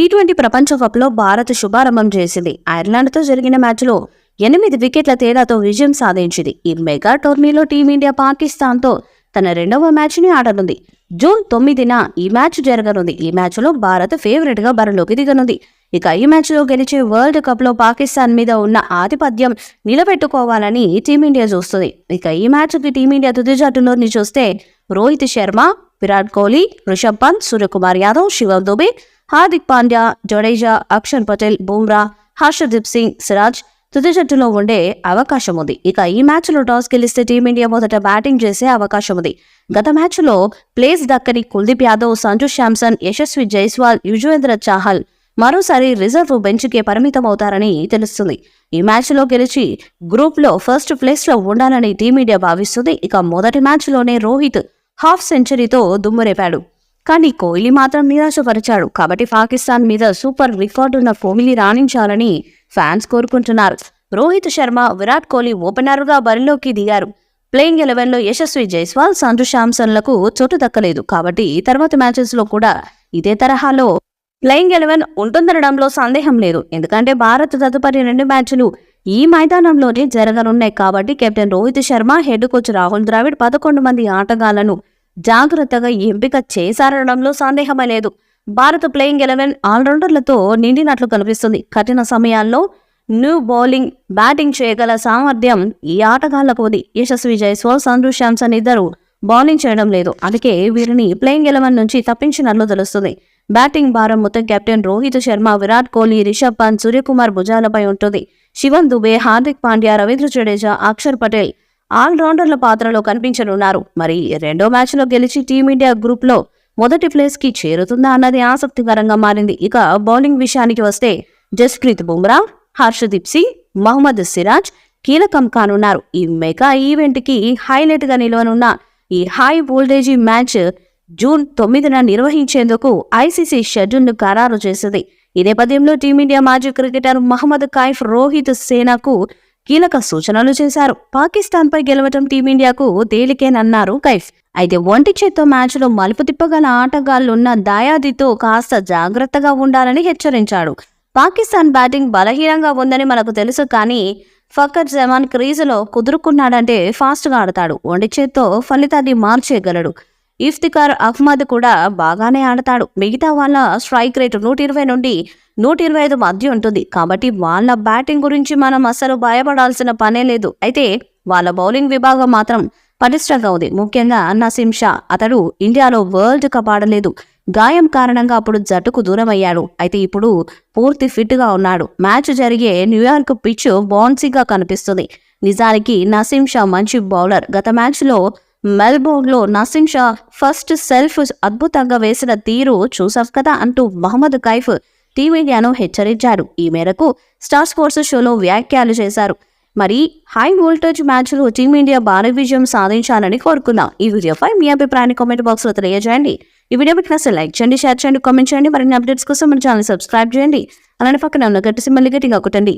T twenty ప్రపంచ కప్లో భారత్ శుభారంభం చేసింది. ఐర్లాండ్తో జరిగిన మ్యాచ్లో ఎనిమిది వికెట్ల తేడాతో విజయం సాధించింది. ఈ మెగా టోర్నీలో టీమిండియా పాకిస్తాన్తో తన రెండవ మ్యాచ్ని ఆడనుంది. జూన్ తొమ్మిదిన ఈ మ్యాచ్ జరగనుంది. ఈ మ్యాచ్లో భారత్ ఫేవరెట్గా బరిలోకి దిగనుంది. ఇక ఈ మ్యాచ్లో గెలిచే వరల్డ్ కప్లో పాకిస్తాన్ మీద ఉన్న ఆధిపత్యం నిలబెట్టుకోవాలని టీమిండియా చూస్తుంది. ఇక ఈ మ్యాచ్కి టీమిండియా తుది జట్టులోని చూస్తే రోహిత్ శర్మ విరాట్ కోహ్లీ రిషబ్ పంత్ సూర్యకుమార్ యాదవ్ శివం దుబే హార్దిక్ పాండ్యా జడేజా అక్షర్ పటేల్ బుమ్రా హర్షదీప్ సింగ్ సిరాజ్ తుది జట్టులో ఉండే అవకాశం ఉంది ఇక ఈ మ్యాచ్లో టాస్ గెలిస్తే టీమిండియా మొదట బ్యాటింగ్ చేసే అవకాశం ఉంది గత మ్యాచ్లో ప్లేస్ దక్కని కుల్దీప్ యాదవ్ సంజు శాంసన్ యశస్వి జైస్వాల్ యుజవేంద్ర చాహల్ మరోసారి రిజర్వ్ బెంచ్కే పరిమితం అవుతారని తెలుస్తుంది. ఈ మ్యాచ్లో గెలిచి గ్రూప్లో ఫస్ట్ ప్లేస్లో ఉండాలని టీమిండియా భావిస్తుంది. ఇక మొదటి మ్యాచ్లోనే రోహిత్ హాఫ్ సెంచరీతో దుమ్మురేపాడు కానీ కోహ్లీ మాత్రం నిరాశపరిచాడు. కాబట్టి పాకిస్తాన్ మీద సూపర్ రికార్డున్న కోహ్లీ రాణించాలని ఫ్యాన్స్ కోరుకుంటున్నారు. రోహిత్ శర్మ విరాట్ కోహ్లీ ఓపెనర్గా బరిలోకి దిగారు. ప్లేయింగ్ ఎలెవెన్లో యశస్వి జైస్వాల్ సంజు శాంసన్లకు చోటు దక్కలేదు. కాబట్టి తర్వాత మ్యాచెస్లో కూడా ఇదే తరహాలో ప్లేయింగ్ ఎలెవెన్ ఉంటుందనడంలో సందేహం లేదు. ఎందుకంటే భారత్ తదుపరి రెండు మ్యాచ్లు ఈ మైదానంలోనే జరగనున్నాయి. కాబట్టి captain Rohit Sharma head coach Rahul Dravid పదకొండు మంది ఆటగాళ్ళను జాగ్రత్తగా ఎంపిక చేశారనడంలో సందేహమే లేదు. భారత ప్లేయింగ్ ఎలెవెన్ ఆల్రౌండర్లతో నిండినట్లు కనిపిస్తుంది. కఠిన సమయాల్లో న్యూ బౌలింగ్ బ్యాటింగ్ చేయగల సామర్థ్యం ఈ ఆటగాళ్ళకు ఉంది. యశస్వి జైస్వాల్ సంజు శాంసన్ ఇద్దరు బౌలింగ్ చేయడం లేదు. అందుకే వీరిని ప్లేయింగ్ ఎలెవెన్ నుంచి తప్పించినట్లు తెలుస్తుంది. బ్యాటింగ్ భారం మొత్తం కెప్టెన్ రోహిత్ శర్మ విరాట్ కోహ్లీ రిషబ్ పంత్ సూర్యకుమార్ భుజాలపై ఉంటుంది. శివన్ దుబే హార్దిక్ పాండ్యా రవీంద్ర జడేజా అక్షర్ పటేల్ ఆల్రౌండర్ల పాత్రలో కనిపించనున్నారు. మరి రెండో మ్యాచ్లో గెలిచి టీమిండియా గ్రూప్లో మొదటి ప్లేస్కి చేరుతుందా అన్నది ఆసక్తికరంగా మారింది. ఇక బౌలింగ్ విషయానికి వస్తే జస్ప్రీత్ బుమ్రా హర్షదీప్ సింగ్ మహమ్మద్ సిరాజ్ కీలకం కానున్నారు. ఈ మెగా ఈవెంట్కి హైలైట్గా నిలవనున్న ఈ హై వోల్టేజీ మ్యాచ్ జూన్ తొమ్మిదిన నిర్వహించేందుకు ఐసీసీ షెడ్యూల్ను ఖరారు చేసింది. ఈ నేపథ్యంలో టీమిండియా మాజీ క్రికెటర్ మహమ్మద్ కైఫ్ రోహిత్ సేనాకు కీలక సూచనలు చేశారు. పాకిస్తాన్పై గెలవటం టీమిండియాకు తేలికేనన్నారు కైఫ్. అయితే ఒంటి చేత్తో మ్యాచ్లో మలుపు తిప్పగల ఆటగాళ్ళున్న దాయాదితో కాస్త జాగ్రత్తగా ఉండాలని హెచ్చరించాడు. పాకిస్తాన్ బ్యాటింగ్ బలహీనంగా ఉందని మనకు తెలుసు కానీ ఫకర్ జమాన్ క్రీజులో కుదురుకున్నాడంటే ఫాస్ట్గా ఆడతాడు. ఒంటి చేత్తో ఫలితాన్ని మార్చేయగలడు. ఇఫ్తికార్ అహ్మద్ కూడా బాగానే ఆడతాడు. మిగతా వాళ్ళ స్ట్రైక్ రేట్ నూట ఇరవై నుండి నూట ఇరవై ఐదు మధ్య ఉంటుంది. కాబట్టి వాళ్ళ బ్యాటింగ్ గురించి మనం అసలు భయపడాల్సిన పనే లేదు. అయితే వాళ్ళ బౌలింగ్ విభాగం మాత్రం పటిష్టంగా ఉంది. ముఖ్యంగా నసీం షా. అతడు ఇండియాలో వరల్డ్ కప్ ఆడలేదు. గాయం కారణంగా అప్పుడు జట్టుకు దూరం అయ్యాడు అయితే ఇప్పుడు పూర్తి ఫిట్గా ఉన్నాడు. మ్యాచ్ జరిగే న్యూయార్క్ పిచ్ బౌన్సీగా కనిపిస్తుంది. నిజానికి నసీం షా మంచి బౌలర్. గత మ్యాచ్లో మెల్బోర్న్లో నసీం షా ఫస్ట్ సెల్ఫ్ అద్భుతంగా వేసిన తీరు చూసావు కదా అంటూ మహమ్మద్ కైఫ్ టీమిండియాను హెచ్చరించారు. ఈ మేరకు స్టార్ స్పోర్ట్స్ షోలో వ్యాఖ్యలు చేశారు. మరి హై వోల్టేజ్ మ్యాచ్లో టీమిండియా భారీ విజయం సాధించాలని కోరుకుందాం. ఈ వీడియోపై మీ అభిప్రాయాన్ని కామెంట్ బాక్స్లో తెలియజేయండి. ఈ వీడియో మీకు నచ్చితే లైక్ చేయండి షేర్ చేయండి కామెంట్ చేయండి. మరిన్ని అప్డేట్స్ కోసం మన ఛానల్ సబ్స్క్రైబ్ చేయండి. అలానే పక్కన ఉన్న గట్టి సింబల్ గట్టిగా కొట్టండి.